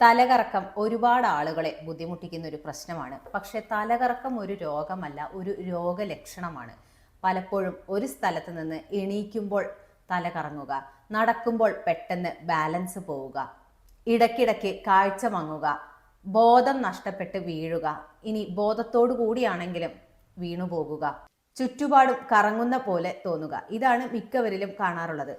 തലകറക്കം ഒരുപാട് ആളുകളെ ബുദ്ധിമുട്ടിക്കുന്ന ഒരു പ്രശ്നമാണ്. പക്ഷേ തലകറക്കം ഒരു രോഗമല്ല ഒരു രോഗലക്ഷണമാണ്. പലപ്പോഴും ഒരു സ്ഥലത്ത് നിന്ന് എണീക്കുമ്പോൾ തലകറങ്ങുക നടക്കുമ്പോൾ പെട്ടെന്ന് ബാലൻസ് പോവുക ഇടയ്ക്കിടയ്ക്ക് കാഴ്ച മങ്ങുക ബോധം നഷ്ടപ്പെട്ട് വീഴുക ഇനി ബോധത്തോടു കൂടിയാണെങ്കിലും വീണുപോകുക ചുറ്റുപാടും കറങ്ങുന്ന പോലെ തോന്നുക ഇതാണ് മിക്കവരിലും കാണാറുള്ളത്.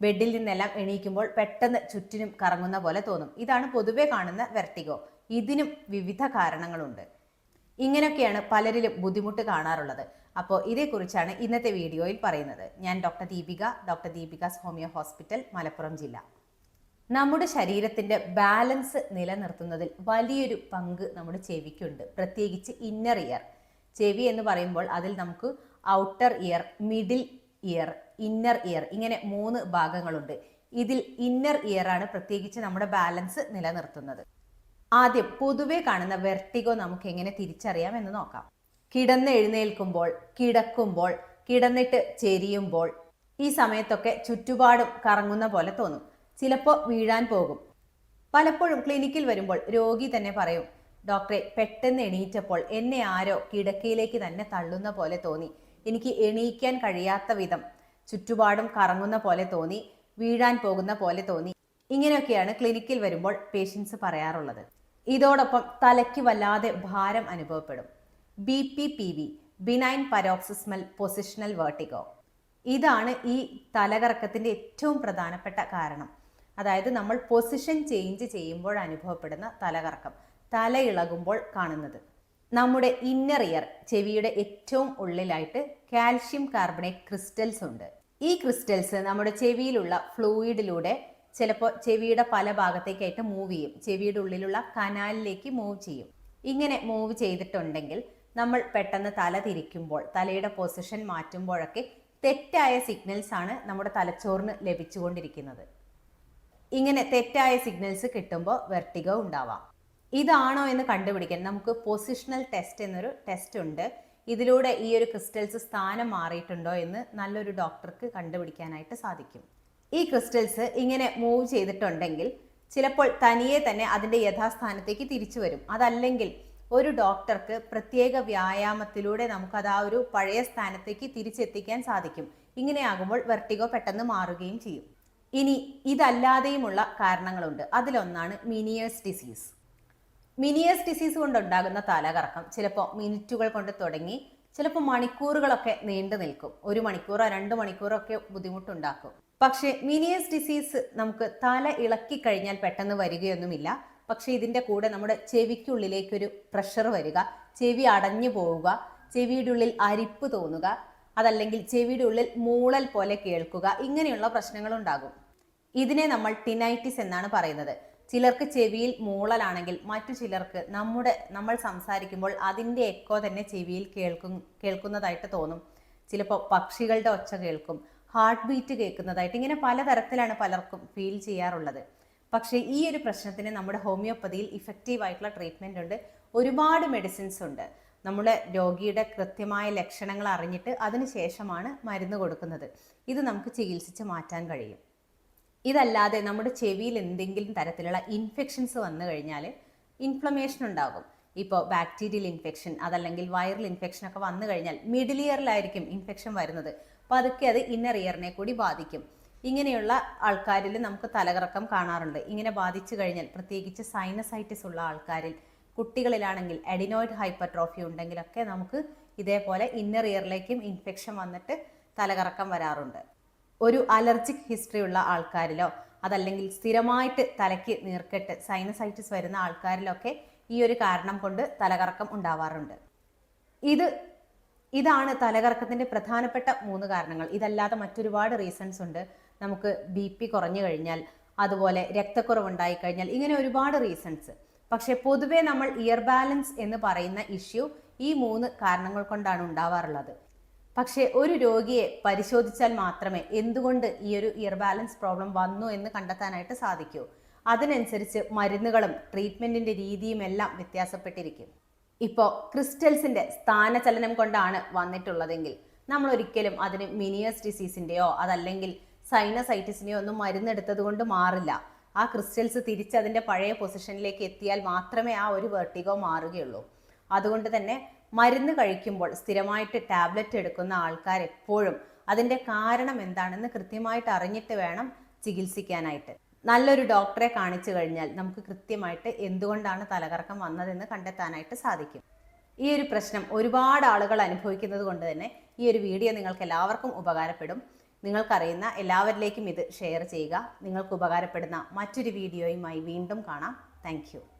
ബെഡിൽ നിന്നെല്ലാം എണീക്കുമ്പോൾ പെട്ടെന്ന് ചുറ്റിനും കറങ്ങുന്ന പോലെ തോന്നും. ഇതാണ് പൊതുവെ കാണുന്ന വെർട്ടിഗോ. ഇതിനും വിവിധ കാരണങ്ങളുണ്ട്. ഇങ്ങനെയൊക്കെയാണ് പലരിലും ബുദ്ധിമുട്ട് കാണാറുള്ളത്. അപ്പോൾ ഇതേക്കുറിച്ചാണ് ഇന്നത്തെ വീഡിയോയിൽ പറയുന്നത്. ഞാൻ doctor Deepika doctor Deepika's homeo hospital Malappuram ജില്ല. നമ്മുടെ ശരീരത്തിന്റെ ബാലൻസ് നിലനിർത്തുന്നതിൽ വലിയൊരു പങ്ക് നമ്മുടെ ചെവിക്കുണ്ട്. പ്രത്യേകിച്ച് ഇന്നർ ഇയർ. ചെവി എന്ന് പറയുമ്പോൾ അതിൽ നമുക്ക് outer ear middle ear inner ear ഇങ്ങനെ മൂന്ന് ഭാഗങ്ങളുണ്ട്. ഇതിൽ ഇന്നർ ഇയർ ആണ് പ്രത്യേകിച്ച് നമ്മുടെ ബാലൻസ് നിലനിർത്തുന്നത്. ആദ്യം പൊതുവെ കാണുന്ന വെർട്ടിഗോ നമുക്ക് എങ്ങനെ തിരിച്ചറിയാം എന്ന് നോക്കാം. കിടന്ന് എഴുന്നേൽക്കുമ്പോൾ കിടക്കുമ്പോൾ കിടന്നിട്ട് ചെരിയുമ്പോൾ ഈ സമയത്തൊക്കെ ചുറ്റുപാടും കറങ്ങുന്ന പോലെ തോന്നും. ചിലപ്പോൾ വീഴാൻ പോകും. പലപ്പോഴും ക്ലിനിക്കിൽ വരുമ്പോൾ രോഗി തന്നെ പറയും ഡോക്ടറെ പെട്ടെന്ന് എണീറ്റപ്പോൾ എന്നെ ആരോ കിടക്കയിലേക്ക് തന്നെ തള്ളുന്ന പോലെ തോന്നി. എനിക്ക് എണീക്കാൻ കഴിയാത്ത വിധം ചുറ്റുപാടും കറങ്ങുന്ന പോലെ തോന്നി വീഴാൻ പോകുന്ന പോലെ തോന്നി. ഇങ്ങനെയൊക്കെയാണ് ക്ലിനിക്കിൽ വരുമ്പോൾ പേഷ്യൻസ് പറയാറുള്ളത്. ഇതോടൊപ്പം തലയ്ക്ക് വല്ലാതെ ഭാരം അനുഭവപ്പെടും. B P P V benign paroxysmal positional vertigo ഇതാണ് ഈ തലകറക്കത്തിന്റെ ഏറ്റവും പ്രധാനപ്പെട്ട കാരണം. അതായത് നമ്മൾ പൊസിഷൻ ചേഞ്ച് ചെയ്യുമ്പോൾ അനുഭവപ്പെടുന്ന തലകറക്കം തല ഇളകുമ്പോൾ കാണുന്നത്. നമ്മുടെ ഇന്നർ ഇയർ ചെവിയുടെ ഏറ്റവും ഉള്ളിലായിട്ട് കാൽഷ്യം കാർബണേറ്റ് ക്രിസ്റ്റൽസ് ഉണ്ട്. ഈ ക്രിസ്റ്റൽസ് നമ്മുടെ ചെവിയിലുള്ള ഫ്ലൂയിഡിലൂടെ ചിലപ്പോൾ ചെവിയുടെ പല ഭാഗത്തേക്കായിട്ട് മൂവ് ചെയ്യും. ചെവിയുടെ ഉള്ളിലുള്ള കനാലിലേക്ക് മൂവ് ചെയ്യും. ഇങ്ങനെ മൂവ് ചെയ്തിട്ടുണ്ടെങ്കിൽ നമ്മൾ പെട്ടെന്ന് തല തിരിക്കുമ്പോൾ തലയുടെ പൊസിഷൻ മാറ്റുമ്പോഴൊക്കെ തെറ്റായ സിഗ്നൽസ് ആണ് നമ്മുടെ തലച്ചോറിന് ലഭിച്ചുകൊണ്ടിരിക്കുന്നത്. ഇങ്ങനെ തെറ്റായ സിഗ്നൽസ് കിട്ടുമ്പോൾ വെർട്ടിഗോ ഉണ്ടാവാം. ഇതാണോ എന്ന് കണ്ടുപിടിക്കാൻ നമുക്ക് പൊസിഷണൽ ടെസ്റ്റ് എന്നൊരു ടെസ്റ്റ് ഉണ്ട്. ഇതിലൂടെ ഈ ഒരു ക്രിസ്റ്റൽസ് സ്ഥാനം മാറിയിട്ടുണ്ടോ എന്ന് നല്ലൊരു ഡോക്ടർക്ക് കണ്ടുപിടിക്കാനായിട്ട് സാധിക്കും. ഈ ക്രിസ്റ്റൽസ് ഇങ്ങനെ മൂവ് ചെയ്തിട്ടുണ്ടെങ്കിൽ ചിലപ്പോൾ തനിയെ തന്നെ അതിന്റെ യഥാസ്ഥാനത്തേക്ക് തിരിച്ചു വരും. അതല്ലെങ്കിൽ ഒരു ഡോക്ടർക്ക് പ്രത്യേക വ്യായാമത്തിലൂടെ നമുക്കത് ആ ഒരു പഴയ സ്ഥാനത്തേക്ക് തിരിച്ചെത്തിക്കാൻ സാധിക്കും. ഇങ്ങനെയാകുമ്പോൾ വെർട്ടിഗോ പെട്ടെന്ന് മാറുകയും ചെയ്യും. ഇനി ഇതല്ലാതെയുമുള്ള കാരണങ്ങളുണ്ട്. അതിലൊന്നാണ് മിനിയേഴ്സ് ഡിസീസ് മിനിയേഴ്സ് ഡിസീസ് കൊണ്ടുണ്ടാകുന്ന തലകറക്കം ചിലപ്പോൾ മിനിറ്റുകൾ കൊണ്ട് തുടങ്ങി ചിലപ്പോൾ മണിക്കൂറുകളൊക്കെ നീണ്ടു നിൽക്കും. ഒരു മണിക്കൂറോ രണ്ട് മണിക്കൂറോ ഒക്കെ ബുദ്ധിമുട്ടുണ്ടാക്കും. പക്ഷേ മിനിയേഴ്സ് ഡിസീസ് നമുക്ക് തല ഇളക്കി കഴിഞ്ഞാൽ പെട്ടെന്ന് വരികയൊന്നുമില്ല. പക്ഷേ ഇതിന്റെ കൂടെ നമ്മുടെ ചെവിക്കുള്ളിലേക്കൊരു പ്രഷർ വരിക ചെവി അടഞ്ഞു പോവുക ചെവിയുടെ ഉള്ളിൽ അരിപ്പ് തോന്നുക അതല്ലെങ്കിൽ ചെവിയുടെ ഉള്ളിൽ മൂളൽ പോലെ കേൾക്കുക ഇങ്ങനെയുള്ള പ്രശ്നങ്ങളുണ്ടാകും. ഇതിനെ നമ്മൾ ടിനൈറ്റിസ് എന്നാണ് പറയുന്നത്. ചിലർക്ക് ചെവിയിൽ മൂളലാണെങ്കിൽ മറ്റു ചിലർക്ക് നമ്മുടെ നമ്മൾ സംസാരിക്കുമ്പോൾ അതിന്റെ എക്കോ തന്നെ ചെവിയിൽ കേൾക്കും കേൾക്കുന്നതായിട്ട് തോന്നും. ചിലപ്പോൾ പക്ഷികളുടെ ഒച്ച കേൾക്കും. ഹാർട്ട് ബീറ്റ് കേൾക്കുന്നതായിട്ട് ഇങ്ങനെ പലതരത്തിലാണ് പലർക്കും ഫീൽ ചെയ്യാറുള്ളത്. പക്ഷേ ഈ ഒരു പ്രശ്നത്തിന് നമ്മുടെ ഹോമിയോപ്പതിയിൽ ഇഫക്റ്റീവ് ആയിട്ടുള്ള ട്രീറ്റ്മെന്റ് ഉണ്ട്. ഒരുപാട് മെഡിസിൻസ് ഉണ്ട്. നമ്മുടെ രോഗിയുടെ കൃത്യമായ ലക്ഷണങ്ങൾ അറിഞ്ഞിട്ട് അതിനുശേഷമാണ് മരുന്ന് കൊടുക്കുന്നത്. ഇത് നമുക്ക് ചികിത്സിച്ച് മാറ്റാൻ കഴിയും. ഇതല്ലാതെ നമ്മുടെ ചെവിയിൽ എന്തെങ്കിലും തരത്തിലുള്ള ഇൻഫെക്ഷൻസ് വന്നു കഴിഞ്ഞാൽ ഇൻഫ്ലമേഷൻ ഉണ്ടാകും. ഇപ്പോൾ ബാക്ടീരിയൽ ഇൻഫെക്ഷൻ അതല്ലെങ്കിൽ വൈറൽ ഇൻഫെക്ഷൻ ഒക്കെ വന്നു കഴിഞ്ഞാൽ മിഡിൽ ഇയറിലായിരിക്കും ഇൻഫെക്ഷൻ വരുന്നത്. പതുക്കെ അത് ഇന്നർ ഇയറിനെ കൂടി ബാധിക്കും. ഇങ്ങനെയുള്ള ആൾക്കാരിൽ നമുക്ക് തലകറക്കം കാണാറുണ്ട്. ഇങ്ങനെ ബാധിച്ചു കഴിഞ്ഞാൽ പ്രത്യേകിച്ച് സൈനസൈറ്റിസ് ഉള്ള ആൾക്കാരിൽ കുട്ടികളിലാണെങ്കിൽ അഡിനോയിഡ് ഹൈപ്പർട്രോഫി ഉണ്ടെങ്കിലൊക്കെ നമുക്ക് ഇതേപോലെ ഇന്നർ ഇയറിലേക്കും ഇൻഫെക്ഷൻ വന്നിട്ട് തലകറക്കം വരാറുണ്ട്. ഒരു അലർജിക് ഹിസ്റ്ററി ഉള്ള ആൾക്കാരിലോ അതല്ലെങ്കിൽ സ്ഥിരമായിട്ട് തലയ്ക്ക് നീർക്കെട്ട് സൈനസൈറ്റിസ് വരുന്ന ആൾക്കാരിലൊക്കെ ഈ ഒരു കാരണം കൊണ്ട് തലകറക്കം ഉണ്ടാവാറുണ്ട്. ഇത് ഇതാണ് തലകറക്കത്തിന്റെ പ്രധാനപ്പെട്ട മൂന്ന് കാരണങ്ങൾ. ഇതല്ലാതെ മറ്റൊരുപാട് റീസൺസ് ഉണ്ട്. നമുക്ക് ബി പി കുറഞ്ഞു കഴിഞ്ഞാൽ അതുപോലെ രക്തക്കുറവുണ്ടായി കഴിഞ്ഞാൽ ഇങ്ങനെ ഒരുപാട് റീസൺസ് പക്ഷേ പൊതുവേ നമ്മൾ ഇയർ ബാലൻസ് എന്ന് പറയുന്ന ഇഷ്യൂ ഈ മൂന്ന് കാരണങ്ങൾ കൊണ്ടാണ് ഉണ്ടാവാറുള്ളത്. പക്ഷേ ഒരു രോഗിയെ പരിശോധിച്ചാൽ മാത്രമേ എന്തുകൊണ്ട് ഈ ഒരു ഇയർ ബാലൻസ് പ്രോബ്ലം വന്നു എന്ന് കണ്ടെത്താനായിട്ട് സാധിക്കൂ. അതിനനുസരിച്ച് മരുന്നുകളും ട്രീറ്റ്മെന്റിന്റെ രീതിയും എല്ലാം വ്യത്യാസപ്പെട്ടിരിക്കും. ഇപ്പോൾ ക്രിസ്റ്റൽസിന്റെ സ്ഥാനചലനം കൊണ്ടാണ് വന്നിട്ടുള്ളതെങ്കിൽ നമ്മൾ ഒരിക്കലും അതിന് മിനിയസ് ഡിസീസിന്റെയോ അതല്ലെങ്കിൽ സൈനസൈറ്റിസിന്റെയോ ഒന്നും മരുന്നെടുത്തത് കൊണ്ട് മാറില്ല. ആ ക്രിസ്റ്റൽസ് തിരിച്ച് അതിന്റെ പഴയ പൊസിഷനിലേക്ക് എത്തിയാൽ മാത്രമേ ആ ഒരു വെർട്ടിഗോ മാറുകയുള്ളൂ. അതുകൊണ്ട് തന്നെ മരുന്ന് കഴിക്കുമ്പോൾ സ്ഥിരമായിട്ട് ടാബ്ലറ്റ് എടുക്കുന്ന ആൾക്കാർ എപ്പോഴും അതിന്റെ കാരണം എന്താണെന്ന് കൃത്യമായിട്ട് അറിഞ്ഞിട്ട് വേണം ചികിത്സിക്കാനായിട്ട്. നല്ലൊരു ഡോക്ടറെ കാണിച്ചു കഴിഞ്ഞാൽ നമുക്ക് കൃത്യമായിട്ട് എന്തുകൊണ്ടാണ് തലകറക്കം വന്നതെന്ന് കണ്ടെത്താനായിട്ട് സാധിക്കും. ഈ ഒരു പ്രശ്നം ഒരുപാട് ആളുകൾ അനുഭവിക്കുന്നത് കൊണ്ട് തന്നെ ഈ ഒരു വീഡിയോ നിങ്ങൾക്ക് എല്ലാവർക്കും ഉപകാരപ്പെടും. നിങ്ങൾക്കറിയുന്ന എല്ലാവരിലേക്കും ഇത് ഷെയർ ചെയ്യുക. നിങ്ങൾക്ക് ഉപകാരപ്പെടുന്ന മറ്റൊരു വീഡിയോയുമായി വീണ്ടും കാണാം. താങ്ക്